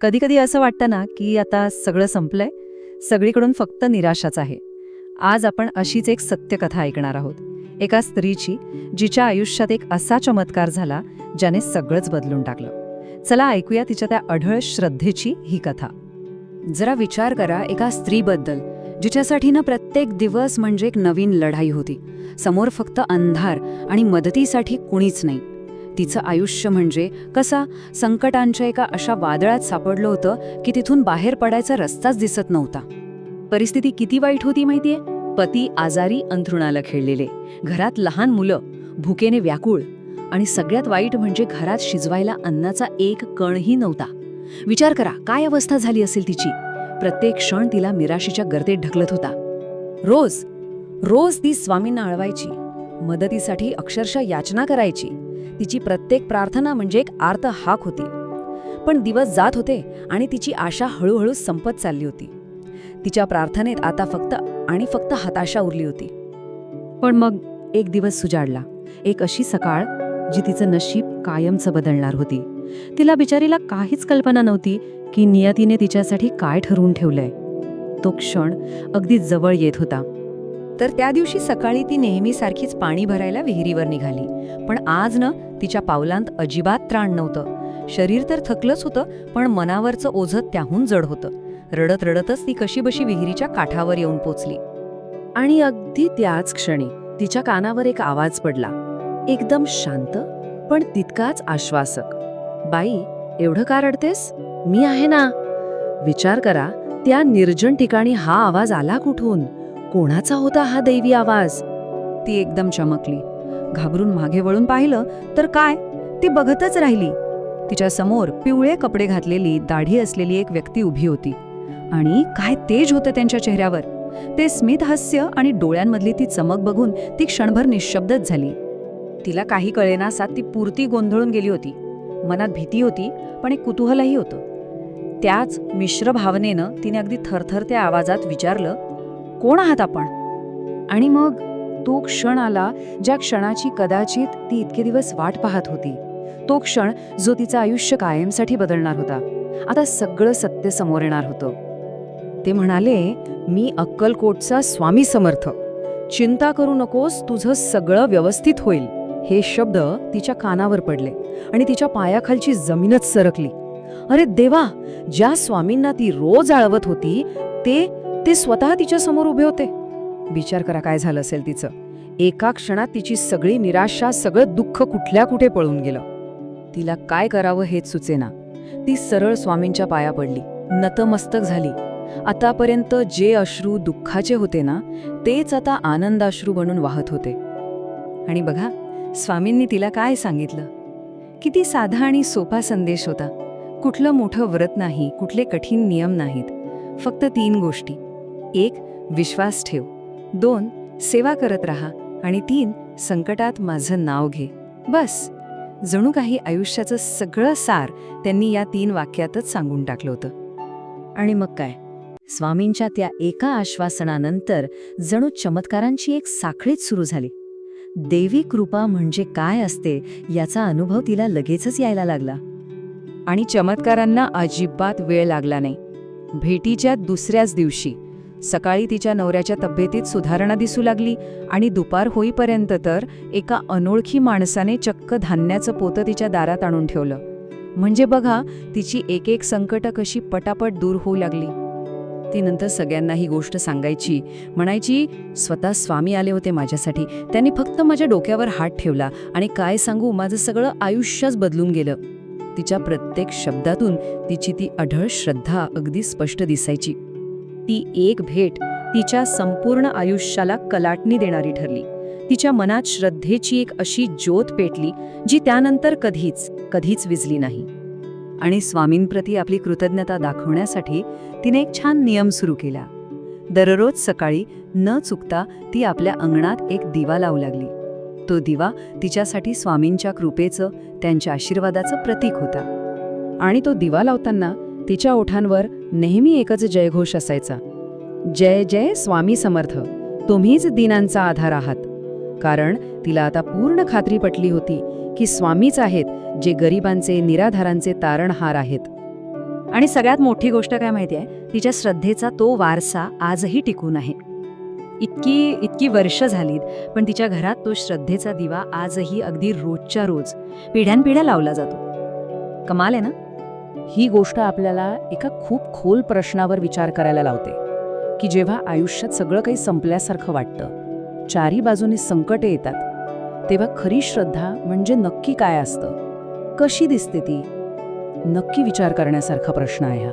कधी कधी असं वाटतं ना की आता सगळं संपलंय सगळीकडून फक्त निराशाच आहे. आज आपण अशीच एक सत्यकथा ऐकणार आहोत. एका स्त्रीची जिच्या आयुष्यात एक असा चमत्कार झाला ज्याने सगळंच बदलून टाकलं. चला ऐकूया तिच्या त्या अढळ श्रद्धेची ही कथा. जरा विचार करा एका स्त्रीबद्दल जिच्यासाठी ना प्रत्येक दिवस म्हणजे एक नवीन लढाई होती. समोर फक्त अंधार आणि मदतीसाठी कुणीच नाही. तिचं आयुष्य म्हणजे कसा? संकटांच्या एका अशा वादळात सापडलं होतं की तिथून बाहेर पडायचा रस्ताच दिसत नव्हता. परिस्थिती किती वाईट होती माहितीये? पती आजारी अंथरुणाला खेळलेले. घरात लहान मुलं भुकेने व्याकुळ. आणि सगळ्यात वाईट म्हणजे घरात शिजवायला अन्नाचा एक कणही नव्हता. विचार करा काय अवस्था झाली असेल तिची? प्रत्येक क्षण तिला मिराशीच्या गर्दीत ढकलत होता. रोज रोज ती स्वामींना अळवायची. मदतीसाठी अक्षरशः याचना करायची. तिची प्रत्येक प्रार्थना म्हणजे एक आर्त हाक होती. पण दिवस जात होते आणि तिची आशा हळूहळू संपत चालली होती. तिच्या प्रार्थनेत आता फक्त आणि फक्त हताशा उरली होती. पण मग एक दिवस सुजाडला. एक अशी सकाळ जी तिचं नशीब कायमचं बदलणार होती. तिला बिचारीला काहीच कल्पना नव्हती की नियतीने तिच्यासाठी काय ठरवून ठेवलंय. तो क्षण अगदी जवळ येत होता. तर त्या दिवशी सकाळी ती नेहमीसारखीच पाणी भरायला विहिरीवर निघाली. पण आज न तिच्या पावलांत अजिबात त्राण नव्हतं. शरीर तर थकलंच होतं पण मनावरचं ओझं त्याहून जड होतं. रडत रडतच ती कशीबशी विहिरीच्या काठावर येऊन पोचली. आणि अगदी त्याच क्षणी तिच्या कानावर एक आवाज पडला. एकदम शांत पण तितकाच आश्वासक. बाई एवढं का रडतेस? मी आहे ना. विचार करा त्या निर्जन ठिकाणी हा आवाज आला कुठून? कोणाचा होता हा दैवी आवाज? ती एकदम चमकली. घाबरून मागे वळून पाहिलं तर काय? ती बघतच राहिली. तिच्या समोर पिवळे कपडे घातलेली दाढी असलेली एक व्यक्ती उभी होती. आणि काय तेज होतं त्यांच्या चेहऱ्यावर. ते स्मित हास्य आणि डोळ्यांमधली ती चमक बघून ती क्षणभर निशब्दच झाली. तिला काही कळेनासात ती पुरती गोंधळून गेली होती. मनात भीती होती पण एक कुतूहलही होतं. त्याच मिश्र भावनेनं तिने अगदी थरथरत्या आवाजात विचारलं कोण आहात आपण? आणि मग तो क्षण आला ज्या क्षणाची कदाचित ती इतके दिवस वाट पाहत होती. तो क्षण जो तिचं आयुष्य कायमसाठी बदलणार होता. आता सगळं सत्य समोर येणार होतं. ते म्हणाले मी अक्कलकोटचा स्वामी समर्थ चिंता करू नकोस तुझं सगळं व्यवस्थित होईल. हे शब्द तिच्या कानावर पडले आणि तिच्या पायाखालची जमीनच सरकली. अरे देवा ज्या स्वामींना ती रोज आळवत होती ते ते स्वतः तिच्या समोर उभे होते. विचार करा काय झालं असेल तिचं. एका क्षणात तिची सगळी निराशा सगळं दुःख कुठल्या कुठे पळून गेलं. तिला काय करावं हेच सुचेना. ती सरळ स्वामींच्या पाया पडली. नतमस्तक झाली. आतापर्यंत जे अश्रू दुःखाचे होते ना तेच आता आनंदाश्रू बनून वाहत होते. आणि बघा स्वामींनी तिला काय सांगितलं? किती साधा आणि सोपा संदेश होता. कुठलं मोठं व्रत नाही कुठले कठीण नियम नाहीत. फक्त तीन गोष्टी. एक विश्वास ठेव. दोन सेवा करत राहा. आणि तीन संकटात माझं नाव घे. बस. जणू काही आयुष्याचं सगळं सार त्यांनी या तीन वाक्यातच सांगून टाकलं होतं. आणि मग काय? स्वामींच्या त्या एका आश्वासनानंतर जणू चमत्कारांची एक साखळीच सुरू झाली. देवी कृपा म्हणजे काय असते याचा अनुभव तिला लगेचच यायला लागला. आणि चमत्कारांना अजिबात वेळ लागला नाही. भेटीच्या दुसऱ्याच दिवशी सकाळी तिच्या नवऱ्याच्या तब्येतीत सुधारणा दिसू लागली आणि दुपार होईपर्यंत तर एका अनोळखी माणसाने चक्क धान्याचं पोतं तिच्या दारात आणून ठेवलं. म्हणजे बघा तिची एक एक संकटं कशी पटापट दूर होऊ लागली. ती नंतर सगळ्यांना ही गोष्ट सांगायची. म्हणायची स्वतः स्वामी आले होते माझ्यासाठी. त्यांनी फक्त माझ्या डोक्यावर हात ठेवला आणि काय सांगू माझं सगळं आयुष्यच बदलून गेलं. तिच्या प्रत्येक शब्दातून तिची ती अढळ श्रद्धा अगदी स्पष्ट दिसायची. ती एक भेट तिच्या संपूर्ण आयुष्याला कलाटणी देणारी ठरली. तिच्या मनात श्रद्धेची एक अशी ज्योत पेटली जी त्यानंतर कधीच कधीच विजली नाही. आणि स्वामींप्रती आपली कृतज्ञता दाखवण्यासाठी तिने एक छान नियम सुरू केला. दररोज सकाळी न चुकता ती आपल्या अंगणात एक दिवा लावू लागली. तो दिवा तिच्यासाठी स्वामींच्या कृपेचं त्यांच्या आशीर्वादाचं प्रतीक होता. आणि तो दिवा लावताना तिच्या ओठांवर नेहमी एकच जयघोष असायचा. जय जय स्वामी समर्थ. तुम्हीच दिनांचा आधार आहात. कारण तिला आता पूर्ण खात्री पटली होती की स्वामीच आहेत जे गरिबांचे निराधारांचे तारणहार आहेत. आणि सगळ्यात मोठी गोष्ट काय माहिती आहे तिच्या श्रद्धेचा तो वारसा आजही टिकून आहे. इतकी इतकी वर्ष झालीत पण तिच्या घरात तो श्रद्धेचा दिवा आजही अगदी रोजच्या रोज पिढ्यानपिढ्या लावला जातो. कमाल आहे ना? ही गोष्ट आपल्याला एका खूप खोल प्रश्नावर विचार करायला लावते की जेव्हा आयुष्यात सगळं काही संपल्यासारखं वाटतं चारी बाजूने संकटे येतात तेव्हा खरी श्रद्धा म्हणजे नक्की काय असतं? कशी दिसते ती? नक्की विचार करण्यासारखा प्रश्न आहे हा.